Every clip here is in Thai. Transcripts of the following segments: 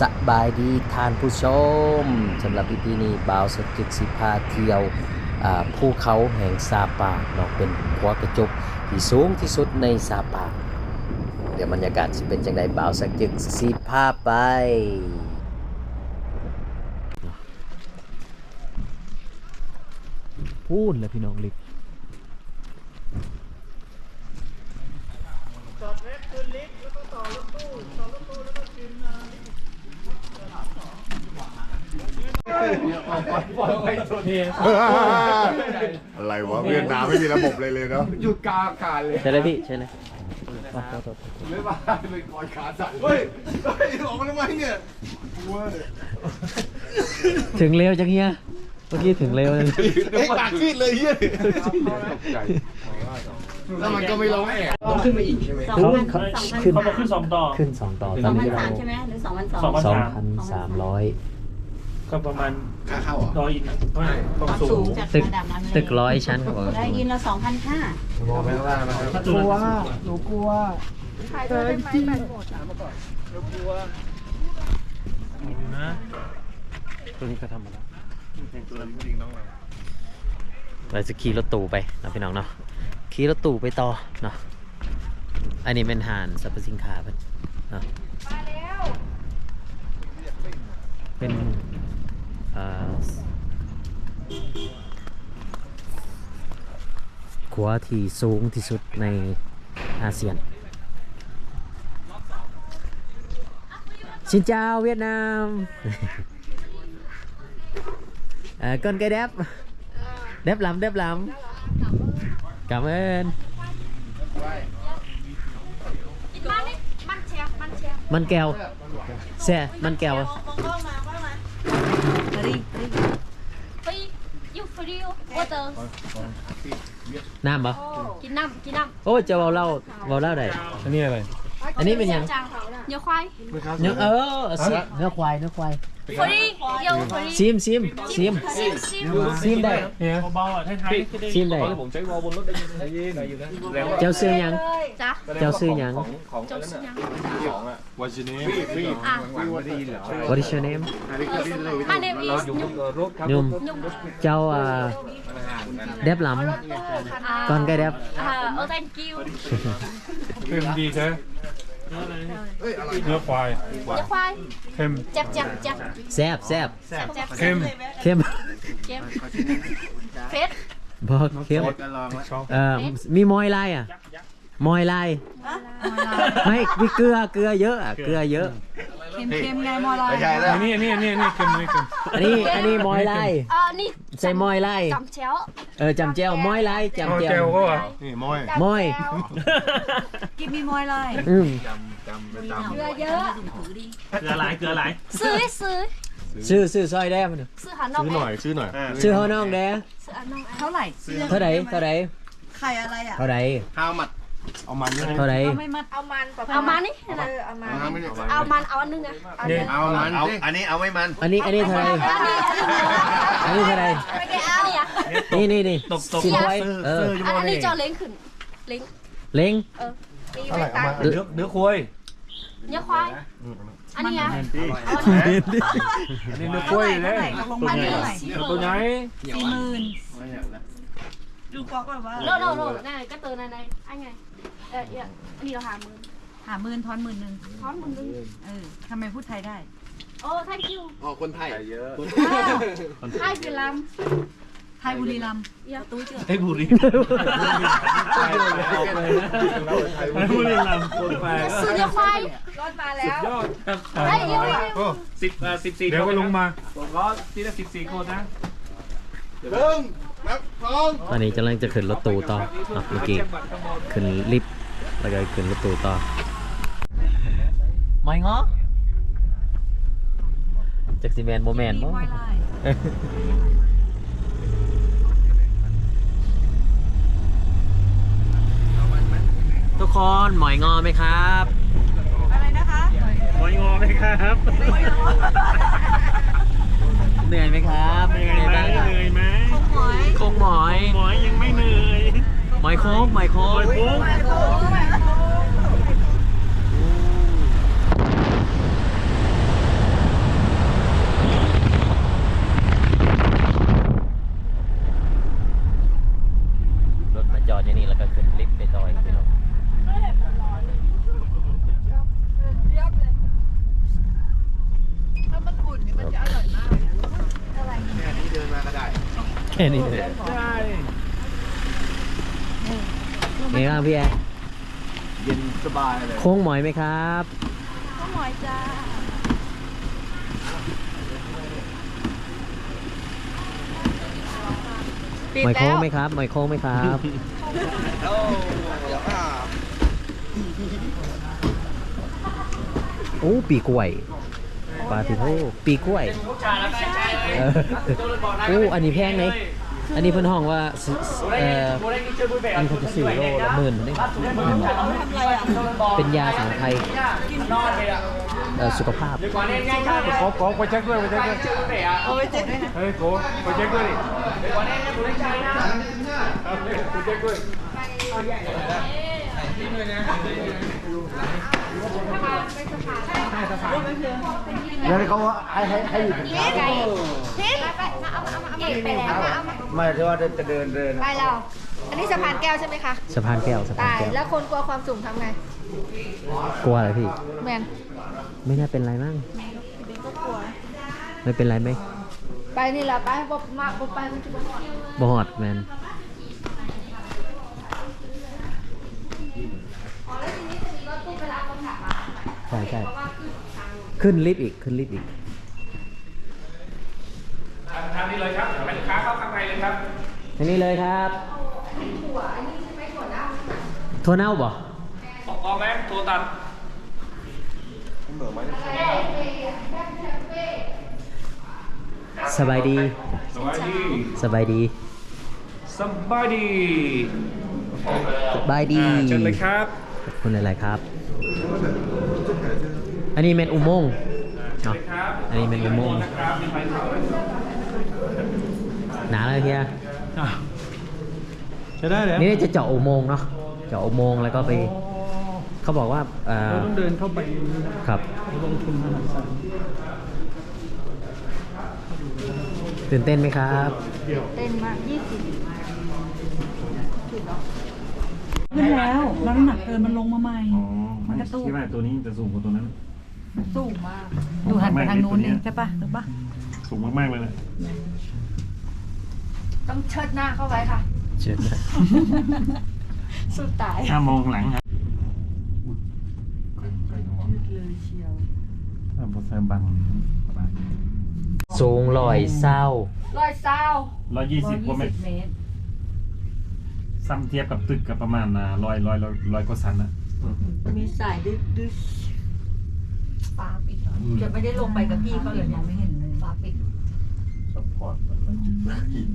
สบายดีทานผู้ชมสำหรับอีพีนี้บ่าวสกิดสิพาเที่ยวภูเขาแห่งซาปาเนาะเป็นหัวกระจกที่สูงที่สุดในซาปาเดี๋ยวบรรยากาศสิเป็นจังไดบ่าวสกิดสิพาไปพูดเลยพี่น้องลิก อะไรวะเวียดนามไม่มีระบบเลยเลยเนาะหยุดกลางอากาศเลยใช่เลยพี่ใช่เลยไม่ว่าเป็นคอยขาสั่นเฮ้ยเฮ้ยออกมาทำไมเนี่ยถึงเร็วจังเฮียเมื่อกี้ถึงเร็วเลยเอ้ยปากซีดเลยเฮียแล้วมันก็ไม่ร้องแอบต้องขึ้นมาอีกใช่ไหมสองพันสองพันขึ้นสามขึ้นสองต่อขึ้นสองต่อสตออนงพันนี้สาเรามใช่ไหมหรือสองพันสองสองพันสองพันสามร้อย ก็ประมาณค่าเข้าอะร้อยอินนะไม่ความความสูสูงงจากตึกระดับน้ำทะเลตึกร้อยชั้นครับผมได้ยินละสองพันห้ามองไปข้างล่างนะครับถ้าตัวละนะตัวนี้ก็ทำมาแล้วเราจะขี่รถตู้ไปนะพี่น้องเนาะขี่รถตู้ไปต่อเนาะอันนี้เป็นหานสรรพสินค้าเพิ่นเนาะเป็นเอ่อ ขัวที่สูงที่สุดในอาเซียนชินเจ้าเวียดนามก้นไก่แดบแดบลำแดบลำ cảm ơn มันแก้วแซ่มันแก้วฟรีฟรียูฟรีวอเตอร์ free water. Nam hả? กินน้ำกินน้ Ôi chờ vào lâu Vào lâu đây อันนี้อะไรำ อันนี้เป็นยังเนื้อควาย Nước, ờ, xí- nước khoai, nước khoai ฟรีเยอะฟรี Sim, sim, sim ซิมซิม Sim đây เนี่ยเบาๆอะท้ายๆก็ได้ Sim đây ผมใช้วอลบนรถได้ยินได้ยินได้ยินแล้ว Chào sư nhắn จ้ะ Chào sư nhắn ของจบสิยังของอะวันชินี้ฟรีอะไม่ได้ยินเหรอ What is your name? My name is รถครับ Nhung ยุ่ง Chào uh, Đẹp lắm อ่า Con cây đẹp อ่าเออ thank you เค็มดีใช่ เนื้อควายเนื้อควายเค็มเจ็บเจ็บเจ็บ Xẹp, xẹp เจ็บเจ็บเค็ม Khiêm เจ็บเฟส Bò, khiêm ชอบ Ờ, mi môi lai à? Môi lai Mấy, cái cưa, cưa dớ à, cưa dớ ไม่ ใช่แล้วอันนี้อันนี้อันนี้อันนี้เค็มนี่เค็ม Anh đi, anh đi môi lai อ่านี่ Xay môi lai จำเช้า Ờ, chầm treo, môi lai, เอา chầm เจลก็ treo อะนี่มอย Môi กินมีมอยเลย Ừ จำไปจเกลือเยอะเกลือหลายเกลือหลายซื้อซื้อ Sư, sư soi đem ซื้อหานอกำซื้อหน่อยซื้อหน่อย Sư hô nông đè ซื้อหานอกเท่าไหร่ Thôi đấy, thôi đấy ไข่อะไรอะ Thôi đấy, ข้าวมัด เอามันยังไง thôi đấy ไม่มัดเอามันเอามานี่นะเอามันเอาไม่ได้เอามันเอาอันนึงนะนี่เอามันเอาอันนี้เอาไม่มัน Anh đi, anh đi thôi đấy อันนี้ Anh đi thôi đấy ไม่ได้เอาเนี่ย Đi, đi, đi ตบตบ Xin quay อัน Ờ, อันนี้จอเล้งขึ้นเล้ง Lên เท่าไหร่เอามาเนื้อเนื้อควายเนื้อควายอันนี้ไงอันนี้เนื้อควายเลยตกลงมันเท่าไหร่ตัวไหนสี่หมื่นดูกอกก่อนว่าโนโนโนนั่นก็เตือนในไอ้ไง เออเนี่ยอันนี้เราหามือหาหมื่นทอนหมื่นหนึ่งท้อนมือนึงเออทำไมพูดไทยได้ โอ้ thank you อ๋อคนไทยเยอะไทยฟิลัมไทยบุรีรัมย์เยอะตู้เจือไอ้บุรีไอ้บุรีลำคนไปซื้อเนื้อควายยอดครับไอ้เดี๋ยวเดี๋ยวสิบสิบสี่เดี๋ยวก็ลงมาผมก็ที่ละสิบสี่คนนะหนึ่งนับสอง ตอนนี้กำลังจะขึ้นรถตู้ต่ออะเมื่อกี้ขึ้นลิฟต์แล้วก็ขึ้นรถตู้ต่อไม่ง้อจากซีแมนโมแมนมีมั้งมอยไลน์ทุกคนหมอยงอไหมครับ อะไรนะคะหอยงอไหมครับเหนื่อยไหมครับเหนื่อยไหมบ้างครับเหนื่อยไหมหอ ย โคงหมอย หมอยยังไม่เหนื่อย หมอยโค้ง หมอยโค้หงอยโค้ง แค่นี้เลยไงบ้างพี่แอร์เย็นสบายเลยโค้งหมอยไหมครับก็หมอยจ้าปิดหมอยโค้แล้งวไหมครับ หมอยโค้งไหมครับ โอ้ปีกล้วยปลาติโทปีกล้วยเออโอ้อันนี้แพงไหม อันนี้เพิ่นห้องว่าสิเอ่ออันเขาจะซื้อโลละหมื่นนี่เป็นยาสมุนไพรเอ่อสุขภาพขอขอไปเช็คด้วยไปเช็คด้วยเอาไปเจ็บด้วยนะเฮ้ยโกไปเช็คด้วยดิไปเช็คด้วย แล้วเขาว่าให้ให้ให้อยู่พีทพีทไปมาเอามาเอามาเอามาไปแล้วมาเอามาไม่ใช่ว่าจะเดินเดินไปแล้วอันนี้สะพานแก้วใช่ไหมคะ สะพานแก้วสะพานตายแก้วแล้วคนกลัวความสูงทำไง กลัวอะไรพี่ แมนไม่น่าเป็นไรมั้งก็กลัว ไม่เป็นไรไหมไปนี่แหละไปบบมาบบไปมันจะบหอดบอดแมน อ๋อแล้วทีนี้จะมีรถตู้ไปรับคนขับมา ใช่ใช่เพราะว่าขึ้นทางขึ้นลิฟต์อีกขึ้นลิฟต์อีกทางนี้เลยครับเป็นค้าเข้าข้างในเลยครับอันนี้เลยครับถั่วอันนี้ใช่ไหมถั่วเน่าถั่วเน่าบ่ออกไหมตัวตัดสบายดีสวัสดี สบายดี สบายดี สบายดีอ่าเชิญเลยครับ ขอบคุณหลาย ๆ ครับ อันนี้เป็นอุโมงค์เนาะครับอันนี้เป็นอุโมงค์นะครับมีไฟเผาด้วยหนาเลยเฮียใช้ได้เลยนี่จะเจาะอุโมงค์เนาะ เจาะอุโมงค์แล้วก็ไป เขาบอกว่าเอ่อต้องเดินเข้าไปครับลงทุนมหาศาลตื่นเต้นไหมครับเต้นมากยี่สิบขึ้นแล้วน้ำหนักเกินมันลงมาใหม่ มันกระตุกที่ว่าตัวนี้จะสูงกว่าตัวนั้น สูงมากดูหันไปทางนู้นนี่ใช่ปะถูกปะสูงมากๆเลยนะต้องเชิดหน้าเข้าไว้ค่ะเชิญนะสุดตายถ้ามองหลังครับเลยเชียวถ้าบทแซมบังประมาณสูงลอยเศร้ารอยเศร้าร้อยยี่สิบกว่าเมตรเมตรซ้ำเทียบกับตึกกับประมาณร้อยร้อยร้อยร้อยกว่าชั้นนะมีสายดึกดึก ฟ้าปิดจะไม่ได้ลงไปกับพี่เขาเลยมองไม่เห็นเลยฟ้าปิดซัพพอร์ตมันมันกิน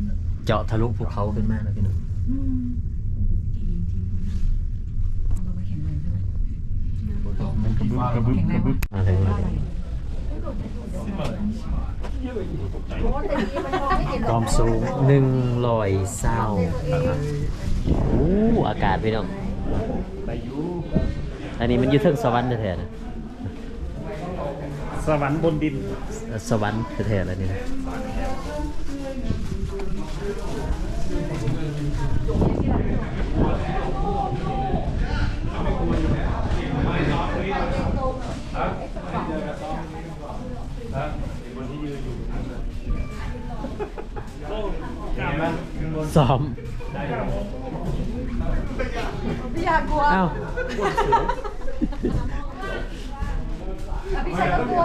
เจาะทะลุภูเขาขึ้นมาแล้วพี่หนุ่มอืมดีดีเราไปแข่งเลยใช่ไหมกระบึบกระบึบกระบึบมาถึงแล้วโอ้แต่ดีมันมองไม่เห็นหรคอกวามสูงหนึ่งลอยเศร้าโอ้อากาศพี่น้องไปอยู่อันนี้มันอยืดเทิงสวรรค์แท้ๆนะ สวรรค์บนดิน สวรรค์แท้ๆแล้วนี่นะซ้อมพี่อยากกลัวเอ้าแล้วพี่ชายก็กลัว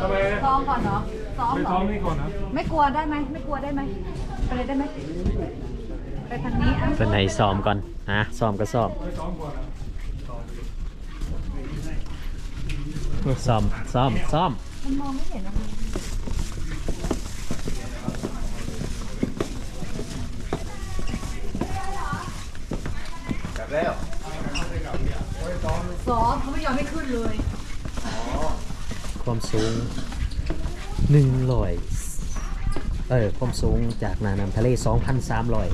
ทำไม ซ้อมก่อนเนาะ ซ้อมไปเหรท้อองนี่ก่อนนะไม่กลัวได้ไหมไม่กลัวได้ไหมไปเลยได้ไหมไปทางนี้อะเป็นไหนซ้อมก่อนฮะซ้อมก็ซ้อมไปท้องก่อนนะซ้อมซ้อมซ้อมมันมองไม่เห็นอะกลับแล้วซ้อมเขาไม่ยอมให้ขึ้นเลย ความสูง หนึ่งร้อยเออความสูงจากนาน้ำทะเลสองพันสามร้อย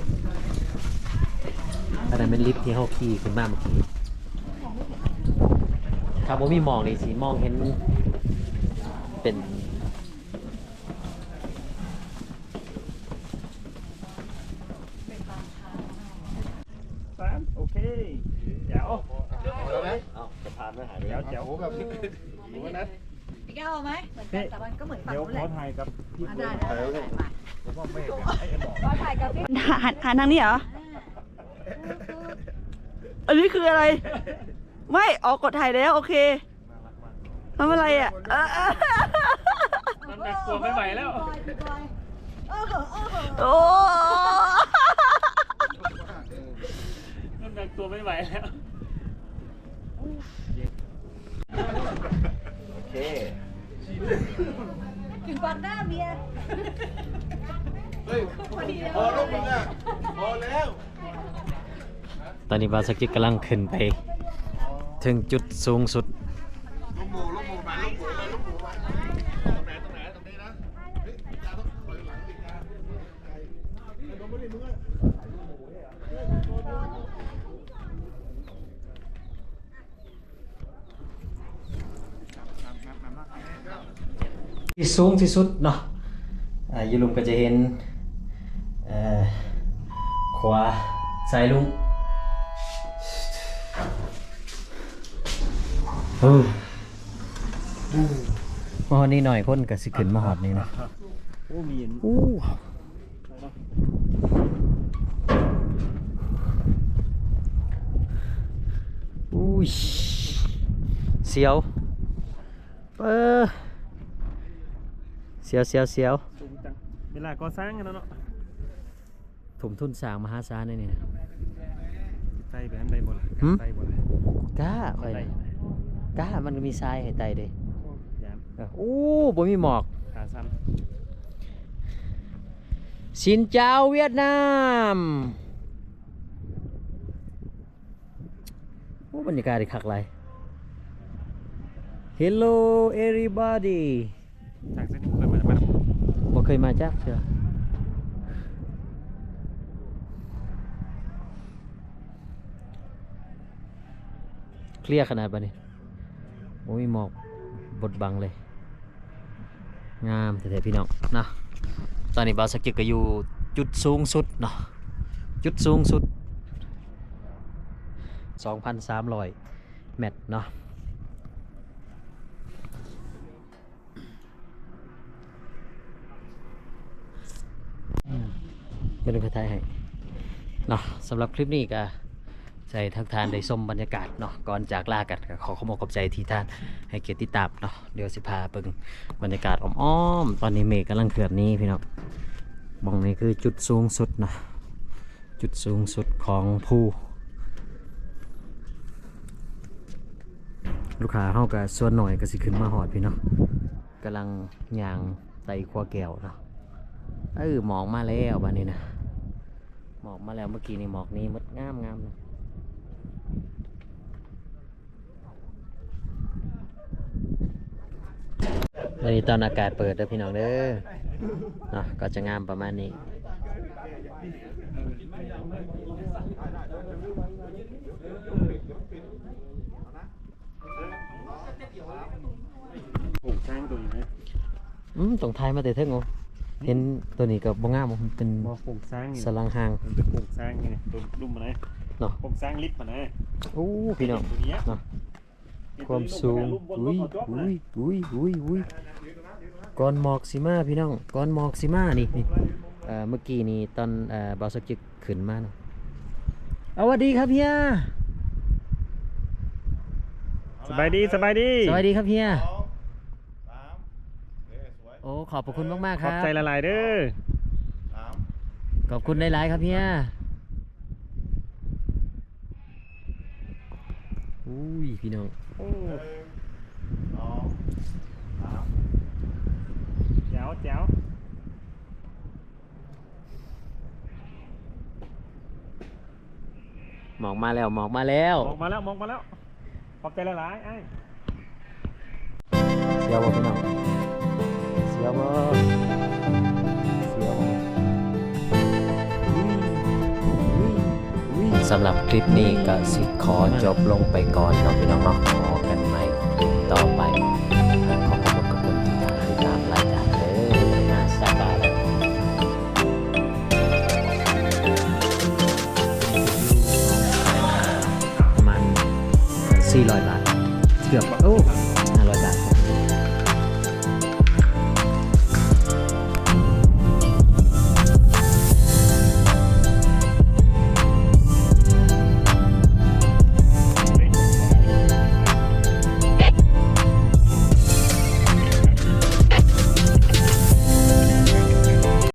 อันนั้นเป็นลิฟต์ที่เขาขี่ขึ้นมาเมื่อกี้ครับผมมีมองนี่สิมองเห็นเป็นแจ๋วแล้วนะแจ๋วแจ๋วโอ้แบบโอ้นัด พี่แก้วเอาไหมเหมือนกันแต่มันก็เหมือนฝั่งเดี๋ยวนู้นแหขอละถ่ายกับพี่อะได้ได้ได้ได้มาผมว่าไม่ไอ้บอกขอถ่ายกับพี่หันหันทางนี้เหรออันนี้คืออะไร ไม่ออกกดถ่ายแล้วโอเคทำอะไรอะเออเออน้ำหนักตัวไม่ไหวแล้วบอยพี่บอยเออเหอะเออเหอะโอ้น้ำหนักตัวไม่ไหวแล้ว โอเค ถึงวันหน้าเมียเฮ้ยพอแล้วมึงอะพอแล้วตอนนี้บาวสกิกกำลังขึ้นไป ถึงจุดสูงสุด ลูกหมูลูกหมูมาลูกหมูมาลูกหมูมาตรงไหนตรงไหนตรงนี้นะเฮ้ยยาต้องคอยหลังติดยาไก่ไอ้น้องไม่ได้มึงอะ ที่สูงที่สุดเนาะอ่าอยูลุมก็จะเห็นเอ่อขวาซ้ายลุงโอ้มาหอดนี่หน่อยคนก็สิขึ้นมาหอดนี่นะโอ้มีนอู้อุ้ยเสียวเออเสียวเสียวเสียวสูงจังเวลาก่อสร้างกันแล้วเนาะถุมทุนสร้างมหาศาลเลยเนี่ย ไต่ไปอันใดบ่ล่ะหืม ไต่บ่ล่ะกล้าค่อยไต่นะกล้ามันก็มีทรายให้ไต่เด้โอ้ยามเอออู้บ่มีหมอก ขาสั้นสินเจ้าเวียดนามโอ้บรรยากาศดีคักเลย Hello everybody ทางเส้นนี้เคยมามา บ่ เคยมาจักเชื่อเคลียร์ขนาดปะนี่โอ้ยหมอกบดบังเลย งามแท้ๆพี่น้องนะตอนนี้บาสกิก็อยู่จุดสูงสุดเนาะจุดสูงสุด 2,300 เมตรเนาะ ไม่ต้องไปถ่ายให้เนาะสำหรับคลิปนี้ก็ใส่ทักทานได้ส้มบรรยากาศเนาะก่อนจากลากันขอขอบคุณขอบใจที่ท่านให้เกียรติติดตามเนาะเดี๋ยวสิพาเบิ่งบรรยากาศอ้อมๆตอนนี้เมฆกำลังเคลื่อนนี้พี่น้องมองนี้คือจุดสูงสุดนะจุดสูงสุดของภูลูกค้าเฮาก็ส่วนหน่อยก็สิขึ้นมาหอดพี่เนาะกำลังย่างไต่ขัวแก้วเนาะเออมอกมาแล้วบ้านนี้นะ หมอกมาแล้วเมื่อกี้นี่หมอกนี้มดงามงามเลยวันนี้ตอนอากาศเปิดเด้อพี่น้องเด้อเนาะก็จะงามประมาณนี้ปลูกสร้างตัวนี้ไหมอืมตรงท้ายมาแต่เท่งโอ เห็นตัวนี้กับบ่งามบ่เป็นบ่ปลูกสร้างนี่สลังหาง มันเป็นปลูกสร้างไงตัวลุ่มมาไหนเนาะปลูกสร้างลิฟต์มาไหนโอ้พี่น้องตัวเนี้ยเนาะความสูงอุ้ยอุ้ยอุ้ยอุ้ยอุ้ยก้อนหมอกสิมาพี่น้องก้อนหมอกสิมานี่นี่เอ่อเมื่อกี้นี่ตอนเอ่อบอสจิกขึ้นมาเนาะเอาสวัสดีครับเฮียสบายดีสบายดีสวัสดีครับเฮีย สองสามเอ้ยสวย โอ้ขอบพระคุณมากๆขคอรับบใจละลายเด้อ สามขอบคุณหลายๆครับเฮียอุ้ยพี่น้องโอ้หนึ่งสองสามแจ๋วแจ๋วหมอกมาแล้วหมอกมาแล้ว มองมาแล้วมองมาแล้ว ขอบใจละลายไอ้เสียวบ่พี่น้องเสียวบ่เสียวบ่สำหรับคลิปนี้ก็สิขอจบลงไปก่อนเนาะพี่น้องเนาะขอกันใหม่คลิปต่อไป ขอบคุณกับคนที่ติดตามรายการเด้อมาสบาย400 บาทเกือบโอ้